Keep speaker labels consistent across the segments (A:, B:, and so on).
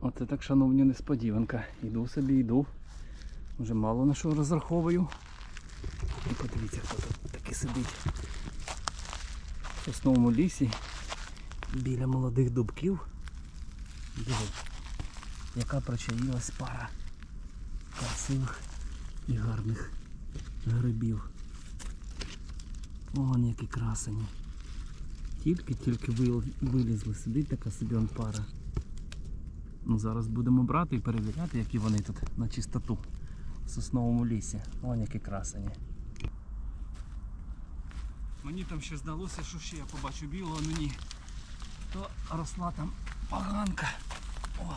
A: Оце так, шановні, несподіванка. Йду собі, йду. Вже мало на що розраховую. І подивіться, хто тут таки сидить. В сосновому лісі біля молодих дубків. Диви, яка причаїлась пара красивих і гарних грибів. Вон які красені. Тільки-тільки вилізли, сидить така собі пара. Ну, зараз будемо брати і перевіряти, які вони тут на чистоту в сосновому лісі. Вон які красені. Мені там ще здалося, що ще я побачу білого, ну ні. То росла там поганка. О!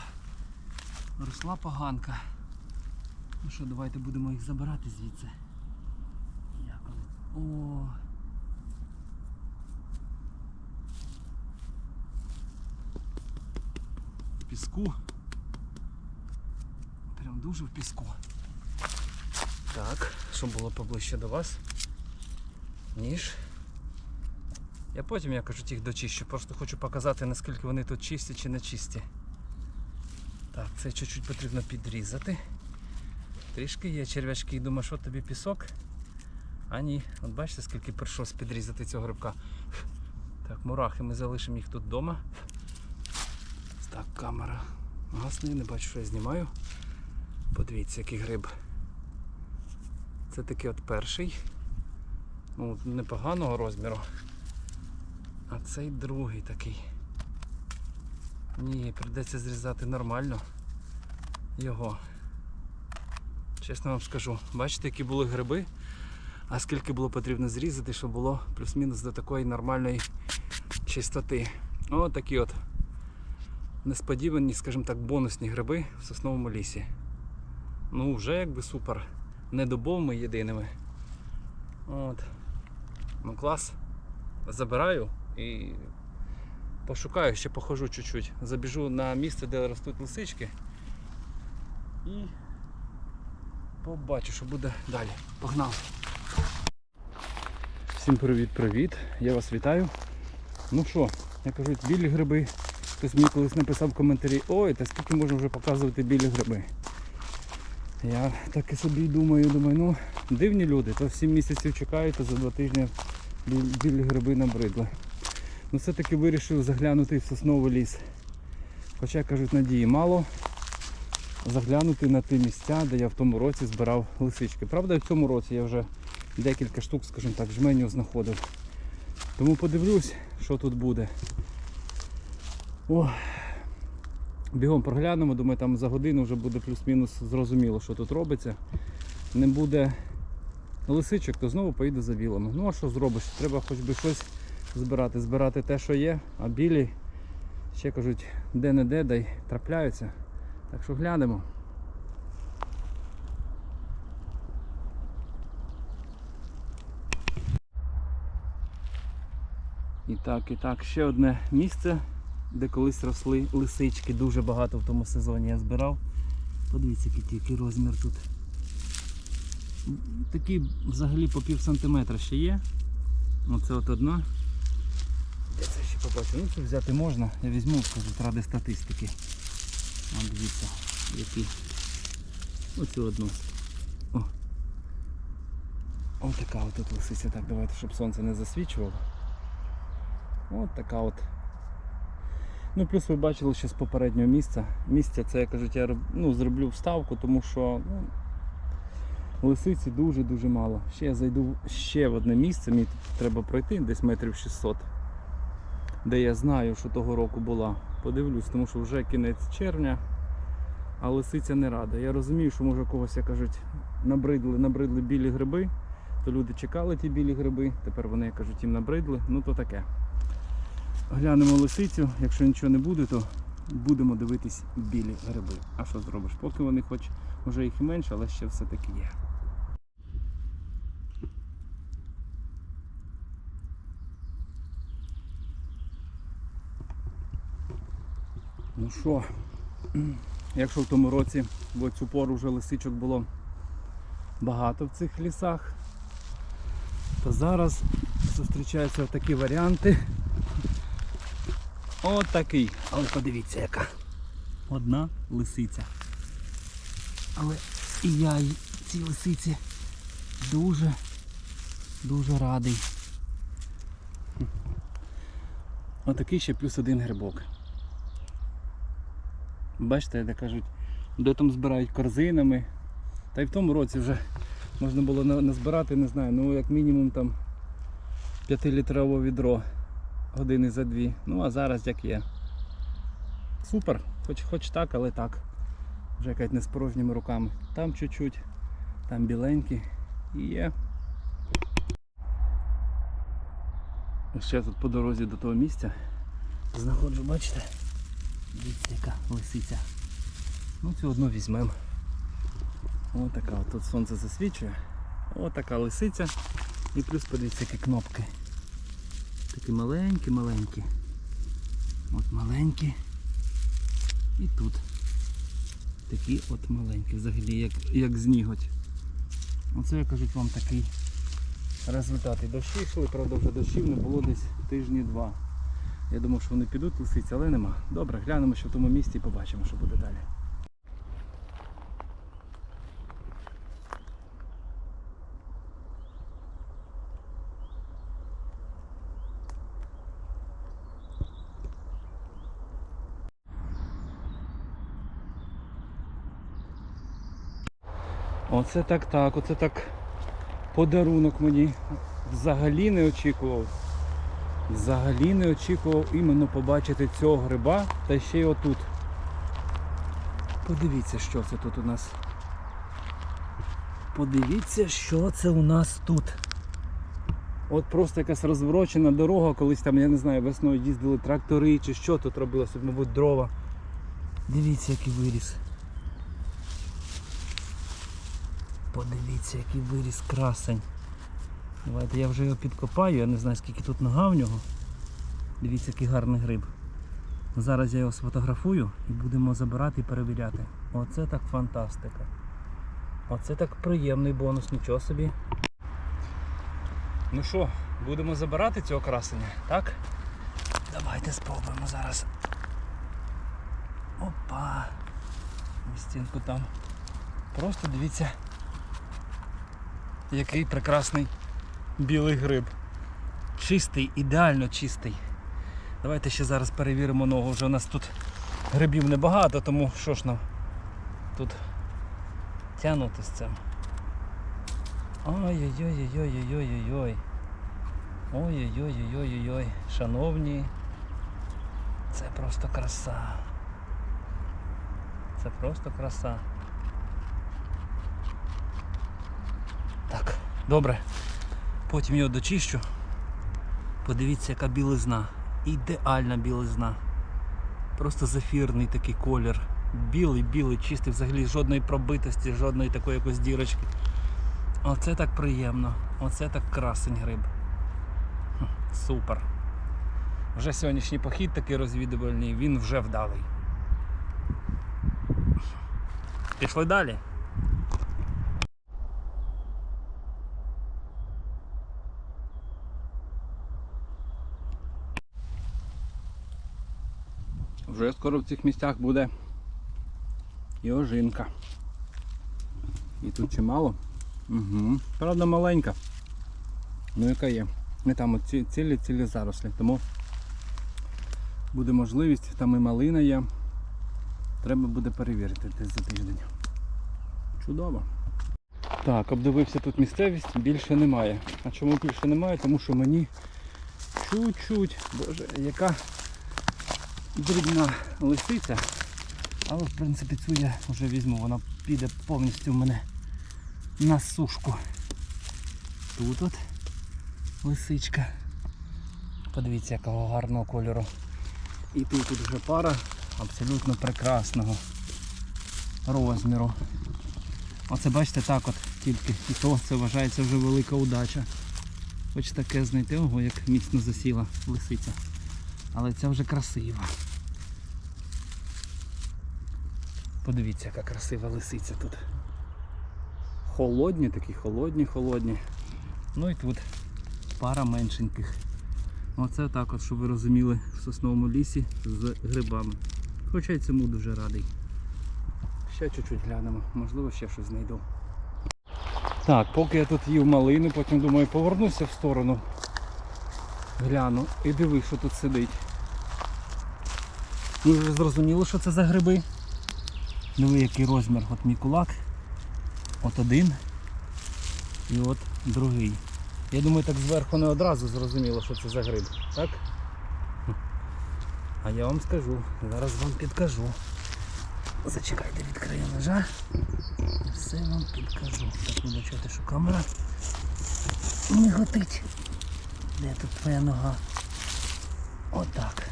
A: Росла поганка. Ну що, давайте будемо їх забирати звідси. Як вони? О! Піску. Дуже в піску. Так, щоб було поближче до вас. Ніж. Я потім, я кажуть, їх дочищу. Просто хочу показати, наскільки вони тут чисті чи не чисті. Так, це чуть-чуть потрібно підрізати. Трішки є черв'ячки, думаю, що тобі пісок. А ні, от бачите, скільки прийшлось підрізати цього грибка. Так, мурахи, ми залишимо їх тут вдома. Так, камера гасне, не бачу, що я знімаю. Подивіться, який гриб. Це такий от перший. Ну, непоганого розміру. А цей другий такий. Ні, прийдеться зрізати нормально його. Чесно вам скажу, бачите, які були гриби, а скільки було потрібно зрізати, щоб було плюс-мінус до такої нормальної чистоти. О, такі от несподівані, скажімо так, бонусні гриби в сосновому лісі. Ну, вже якби супер. Не добовими єдиними. От. Ну клас. Забираю і пошукаю, ще похожу чуть-чуть. Забіжу на місце, де ростуть лисички. І побачу, що буде далі. Погнав. Всім привіт-привіт. Я вас вітаю. Ну що, як кажуть, білі гриби. Хтось мені колись написав в коментарі, ой, та скільки можна вже показувати білі гриби. Я так і собі думаю, думаю, ну дивні люди, то 7 місяців чекають, то за два тижні білі гриби набридли. Ну все-таки вирішив заглянути в сосновий ліс. Хоча кажуть, надії мало заглянути на ті місця, де я в тому році збирав лисички. Правда, в цьому році я вже декілька штук, скажімо так, жменів знаходив. Тому подивлюсь, що тут буде. О, бігом проглянемо, думаю, там за годину вже буде плюс-мінус зрозуміло, що тут робиться. Не буде лисичок, то знову поїду за білими. Ну а що зробиш? Треба хоч би щось збирати. Збирати те, що є, а білі, ще кажуть, де-не-де, дай трапляються. Так що глянемо. І так, і так, ще одне місце, де колись росли лисички. Дуже багато в тому сезоні я збирав. Подивіться, який тільки розмір тут. Такий взагалі по пів сантиметра ще є. Оце от одна. Де це ще побачу? Ну це взяти можна. Я візьму, кажуть, ради статистики. От дивіться, які. Оцю одну. О. Ось така от лисиця. Так, давайте, щоб сонце не засвічувало. От така от. Ну, плюс ви бачили ще з попереднього місця. Місця це, я кажуть, я ну, зроблю вставку, тому що ну, лисиці дуже-дуже мало. Ще я зайду ще в одне місце, мені тут треба пройти десь метрів 600, де я знаю, що того року була. Подивлюсь, тому що вже кінець червня, а лисиця не рада. Я розумію, що може когось, як кажуть, набридли, набридли білі гриби, то люди чекали ті білі гриби, тепер вони, як кажуть, їм набридли, ну то таке. Глянемо лисицю, якщо нічого не буде, то будемо дивитись білі гриби. А що зробиш? Поки вони хоч вже їх і менше, але ще все-таки є. Ну що, якщо в тому році в цю пору вже лисичок було багато в цих лісах, то зараз зустрічаються такі варіанти. От такий. Але подивіться яка. одна лисиця. Але і я й цій лисиці дуже, дуже радий. Отакий ще плюс один грибок. Бачите, де кажуть, де там збирають корзинами. Та й в тому році вже можна було назбирати, не знаю, ну як мінімум там 5-літрове відро години за дві. Ну а зараз як є. Супер, хоч, хоч так, але так. Вже якась не з порожніми руками. Там чуть-чуть, там біленькі і є. Ще тут по дорозі до того місця знаходжу, бачите? Дивіться, яка лисиця. Ну цю одну візьмемо. Ось така, от тут сонце засвічує. Ось така лисиця. І плюс подивіться, які кнопки. Такі маленькі-маленькі. От маленькі. І тут. Такі от маленькі, взагалі, як, як зніготь. Оце я кажуть вам такий результат. І дощі йшли, правда вже дощів не було десь тижні два. Я думав, що вони підуть лисиці, але нема. Добре, глянемо, що в тому місці і побачимо, що буде далі. Оце так так, оце так подарунок мені. Взагалі не очікував. Взагалі не очікував іменно побачити цього гриба та ще й отут. Подивіться, що це тут у нас. Подивіться, що це у нас тут. От просто якась розворочена дорога, колись там, я не знаю, весною їздили трактори чи що тут робилося, мабуть, дрова. Дивіться, який виріс. Подивіться, який виріс красень. Давайте я вже його підкопаю, я не знаю скільки тут нога в нього. Дивіться, який гарний гриб. Зараз я його сфотографую і будемо забирати і перевіряти. Оце так фантастика. Оце так приємний бонус, нічого собі. Ну що, будемо забирати цього красення, так? Давайте спробуємо зараз. Опа! Стінку там. Просто дивіться, який прекрасний білий гриб. Чистий, ідеально чистий. Давайте ще зараз перевіримо ногу. Вже у нас тут грибів небагато, тому що ж нам тут тягнути з цим. Ой-ой-ой-ой-ой-ой-ой-ой. Ой-ой-ой-ой-ой-ой. Шановні. Це просто краса. Це просто краса. Так, добре. Потім його дочищу. Подивіться, яка білизна. Ідеальна білизна. Просто зефірний такий колір. Білий, білий, чистий, взагалі жодної пробитості, жодної такої якось дірочки. Оце так приємно. Оце так красень гриб. Супер. Вже сьогоднішній похід такий розвідувальний, він вже вдалий. Пішли далі. Вже скоро в цих місцях буде і ожинка. І тут чимало. Угу. Правда маленька. Ну яка є. Не там от ці- цілі цілі зарослі. Тому буде можливість, там і малина є. Треба буде перевірити десь за тиждень. Чудово. Так, обдивився тут місцевість, більше немає. А чому більше немає? Тому що мені чуть-чуть, боже, яка дрібна лисиця. Але в принципі цю я вже візьму, вона піде повністю в мене на сушку. Тут от лисичка. Подивіться, якого гарного кольору. І тут, вже пара абсолютно прекрасного розміру. Оце бачите так от тільки. І то це вважається вже велика удача. Хоч таке знайти, ого, як міцно засіла лисиця. Але це вже красиво. Подивіться, яка красива лисиця тут. Холодні такі, холодні, холодні. Ну і тут пара меншеньких. Оце так щоб ви розуміли, в сосновому лісі з грибами. Хоча й цьому дуже радий. Ще чуть-чуть глянемо, можливо ще щось знайду. Так, поки я тут їв малину, потім думаю, повернуся в сторону. Гляну і дивись, що тут сидить. Ми вже зрозуміли, що це за гриби. Диви, який розмір. От мій кулак. От один. І от другий. Я думаю, так зверху не одразу зрозуміло, що це за гриб. Так? А я вам скажу, зараз вам підкажу. Зачекайте, відкрию ножа. Все вам підкажу. Так вибачайте, що камера не готить. Де тут твоя нога? Отак.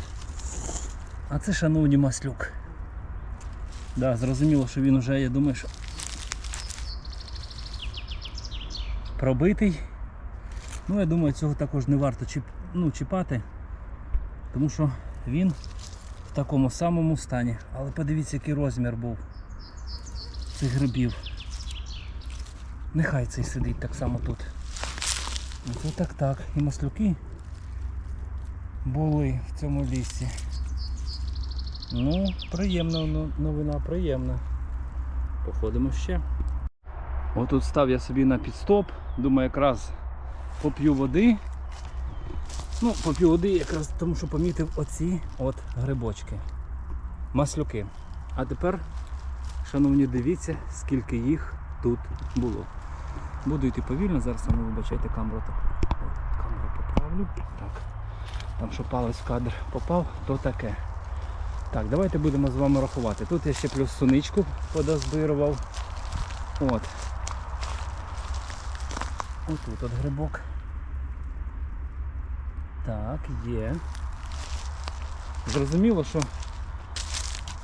A: А це шановні маслюк. Да, зрозуміло, що він уже, я думаю, що пробитий. Ну, я думаю, цього також не варто чіп... ну, чіпати, тому що він в такому самому стані. Але подивіться, який розмір був цих грибів. Нехай цей сидить так само тут. Оце так так. І маслюки були в цьому лісі. Ну, приємна новина, приємна. Походимо ще. Отут став я собі на підстоп. Думаю, якраз поп'ю води. Ну, поп'ю води якраз тому, що помітив оці от грибочки. Маслюки. А тепер, шановні, дивіться, скільки їх тут було. Буду йти повільно, зараз ну, вибачайте камеру так. Камеру поправлю. Так. Там що палець в кадр попав, то таке. Так, давайте будемо з вами рахувати. Тут я ще плюс суничку подозбирував. От. Отут от грибок. Так, є. Зрозуміло, що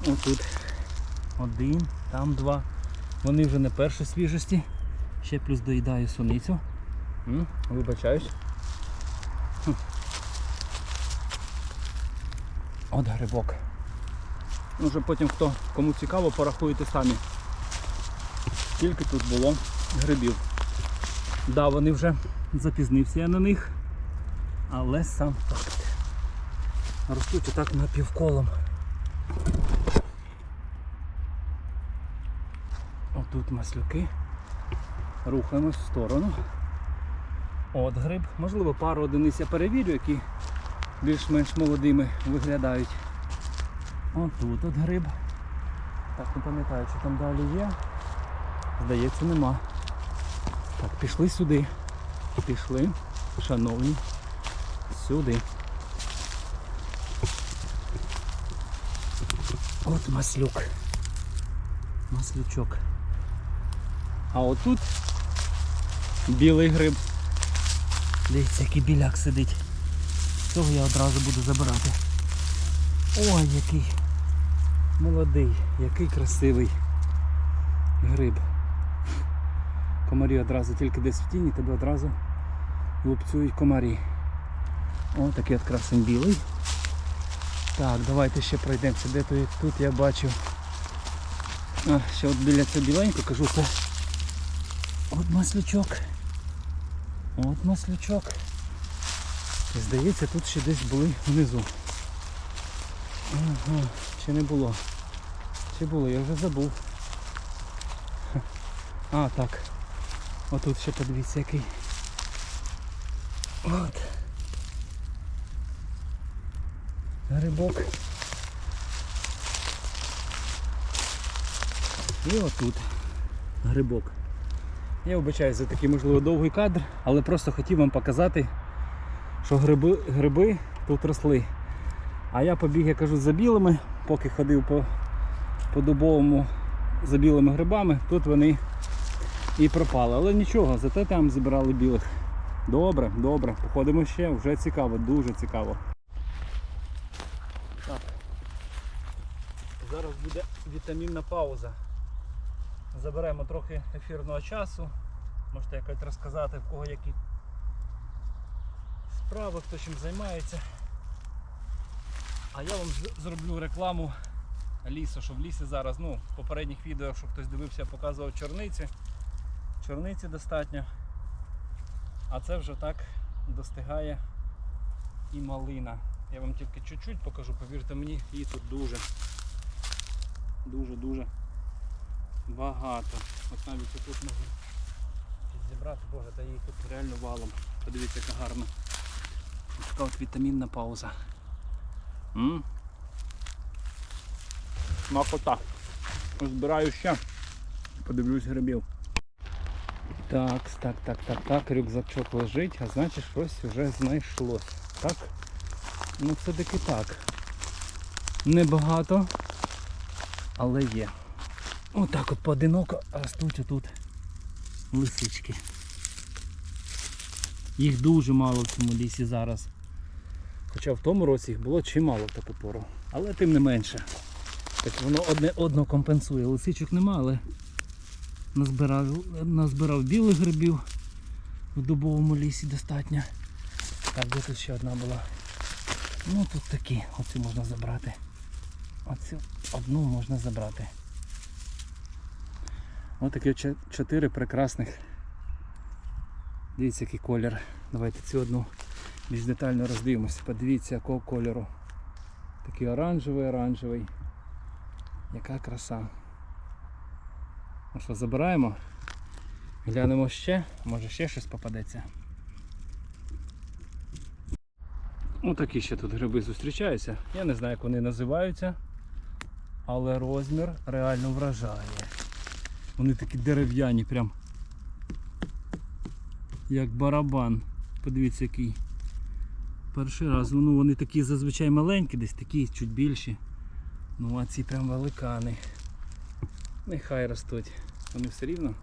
A: отут один, там два. Вони вже не першої свіжості. Ще плюс доїдаю суницю. Вибачаюсь. От грибок. Ну, вже потім хто кому цікаво, порахуйте самі. Скільки тут було грибів. Да, вони вже запізнився я на них, але сам факт. Ростуть отак напівколом. Отут маслюки. Рухаємось в сторону. От гриб. Можливо, пару одиниць я перевірю, які більш-менш молодими виглядають. Отут от гриб. Так, не пам'ятаю, що там далі є. Здається, нема. Так, пішли сюди. Пішли, шановні, сюди. От маслюк. Маслючок. А отут білий гриб. Дивіться, який біляк сидить. Цього я одразу буду забирати. Ой, який молодий, який красивий гриб. Комарі одразу тільки десь в тіні, тебе одразу лупцюють комарі. О, такий от красень білий. Так, давайте ще пройдемося. Де то тут я бачу. А, ще от біля цього біленько кажу, це от маслючок. От маслючок. І здається, тут ще десь були внизу. Ага, чи не було? Чи було, я вже забув. А, так. Отут ще подивіться який. От. Грибок. І отут грибок. Я вибачаюсь за такий можливо довгий кадр, але просто хотів вам показати, що гриби, гриби тут росли. А я побіг, я кажу, за білими, поки ходив по, по дубовому за білими грибами, тут вони і пропали. Але нічого, зате там зібрали білих. Добре, добре, походимо ще, вже цікаво, дуже цікаво. Так. Зараз буде вітамінна пауза. Заберемо трохи ефірного часу. Можете якось розказати, в кого які справи, хто чим займається. А я вам зроблю рекламу лісу, що в лісі зараз, ну, в попередніх відео, якщо хтось дивився, я показував чорниці. Чорниці достатньо. А це вже так достигає і малина. Я вам тільки чуть-чуть покажу, повірте мені, її тут дуже. Дуже-дуже багато. От навіть тут можна зібрати, боже, та їх тут реально валом. Подивіться, яка гарна. Така от вітамінна пауза. М? Смакота. Збираю ще. Подивлюсь грибів. Так, так, так, так, так, рюкзачок лежить, а значить щось вже знайшлось. Так? Ну все-таки так. Небагато, але є. Отак от поодиноко ростуть отут лисички. Їх дуже мало в цьому лісі зараз. Хоча в тому році їх було чимало в таку пору. Але тим не менше. Так воно одне одно компенсує. Лисичок нема, але назбирав, назбирав білих грибів в дубовому лісі достатньо. Так, де тут ще одна була. Ну тут такі, оцю можна забрати. Оцю одну можна забрати. Ось такі чо- чотири прекрасних. Дивіться, який колір. Давайте цю одну більш детально роздивимося. Подивіться, якого кольору. Такий оранжевий, оранжевий. Яка краса. Ну що, забираємо. Глянемо ще, може ще щось попадеться. Ну такі ще тут гриби зустрічаються. Я не знаю, як вони називаються, але розмір реально вражає. Вони такі дерев'яні, прям як барабан. Подивіться який. Перший раз. Ну вони такі зазвичай маленькі, десь такі чуть більші. Ну а ці прям великани. Нехай ростуть. Вони все рівно.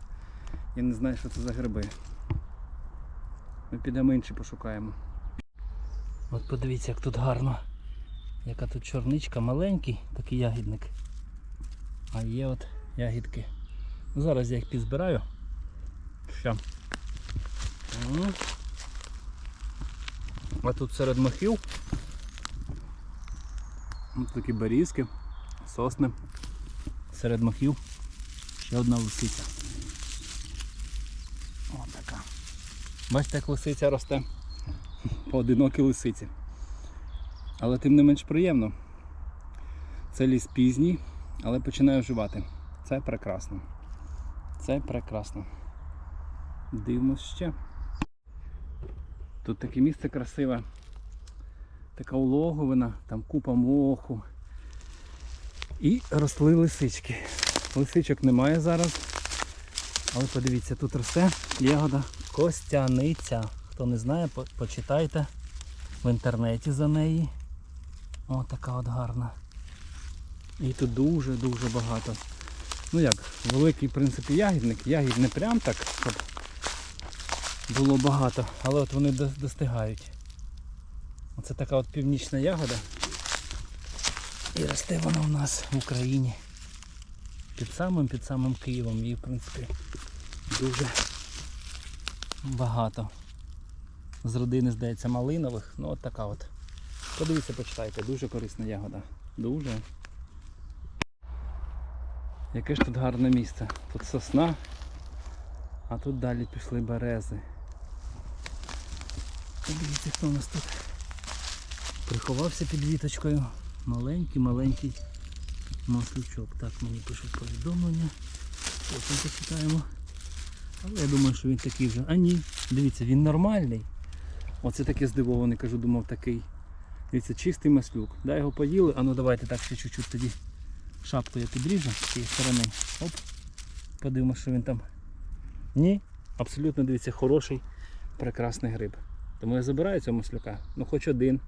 A: Я не знаю, що це за гриби. Ми підемо інші пошукаємо. От подивіться, як тут гарно. Яка тут чорничка, маленький такий ягідник. А є от ягідки. Ну, зараз я їх підзбираю. Що? А тут серед махів. Ось такі берізки, сосни. Серед махів ще одна лисиця. Ось така. Бачите, як лисиця росте. Поодинокі лисиці. Але тим не менш приємно. Це ліс пізній, але починає оживати. Це прекрасно. Це прекрасно. Дивимось ще. Тут таке місце красиве. Така улоговина, там купа моху. І росли лисички. Лисичок немає зараз. Але подивіться, тут росте ягода костяниця. Хто не знає, по- почитайте в інтернеті за неї. О, така от гарна. І тут дуже-дуже багато. Ну як, великий в принципі ягідник. Ягід не прям так, щоб було багато, але от вони достигають. Оце така от північна ягода. І росте вона у нас в Україні. Під самим під самим Києвом її в принципі дуже багато. З родини, здається, малинових. Ну от така от. Подивіться, почитайте, дуже корисна ягода. Дуже. Яке ж тут гарне місце. Тут сосна, а тут далі пішли берези. Подивіться, хто у нас тут приховався під віточкою. Маленький-маленький маслючок. Так, мені пишуть повідомлення. Потім почитаємо. Але я думаю, що він такий вже. А ні, дивіться, він нормальний. Оце таке здивований, кажу, думав такий. Дивіться, чистий маслюк. Да, його поїли, а ну давайте так ще чуть-чуть тоді шапку я підріжу з цієї сторони. Оп. Подивимося, що він там. Ні, абсолютно дивіться, хороший, прекрасний гриб. Тому я забираю цього маслюка. Ну хоч один.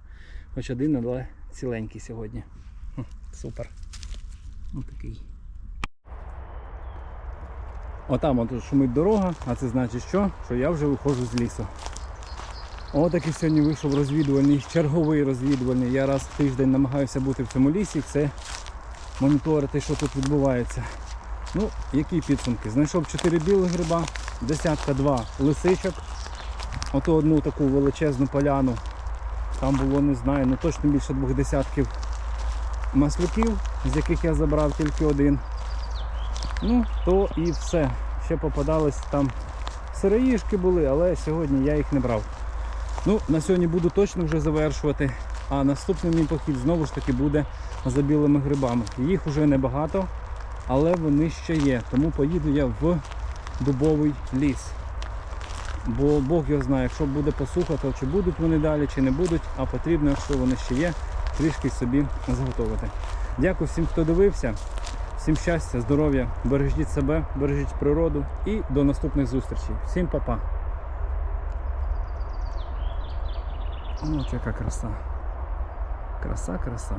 A: Хоч один, але ціленький сьогодні. Хм, супер. Ось такий. Отам от шумить дорога, а це значить що? Що я вже виходжу з лісу. Отакий сьогодні вийшов розвідувальний, черговий розвідувальний. Я раз в тиждень намагаюся бути в цьому лісі, все моніторити, що тут відбувається. Ну, які підсумки? Знайшов 4 білих гриба, десятка два лисичок. Ото одну таку величезну поляну. Там було, не знаю, ну точно більше двох десятків маслюків, з яких я забрав тільки один. Ну, то і все. Ще попадались там сироїшки були, але сьогодні я їх не брав. Ну, на сьогодні буду точно вже завершувати. А наступний мій похід знову ж таки буде за білими грибами. Їх уже небагато. але вони ще є. Тому поїду я в дубовий ліс. Бо Бог його знає, якщо буде посуха, то чи будуть вони далі, чи не будуть, а потрібно, якщо вони ще є, трішки собі заготовити. Дякую всім, хто дивився. Всім щастя, здоров'я, бережіть себе, бережіть природу і до наступних зустрічей. Всім па-па. От яка краса. Краса, краса.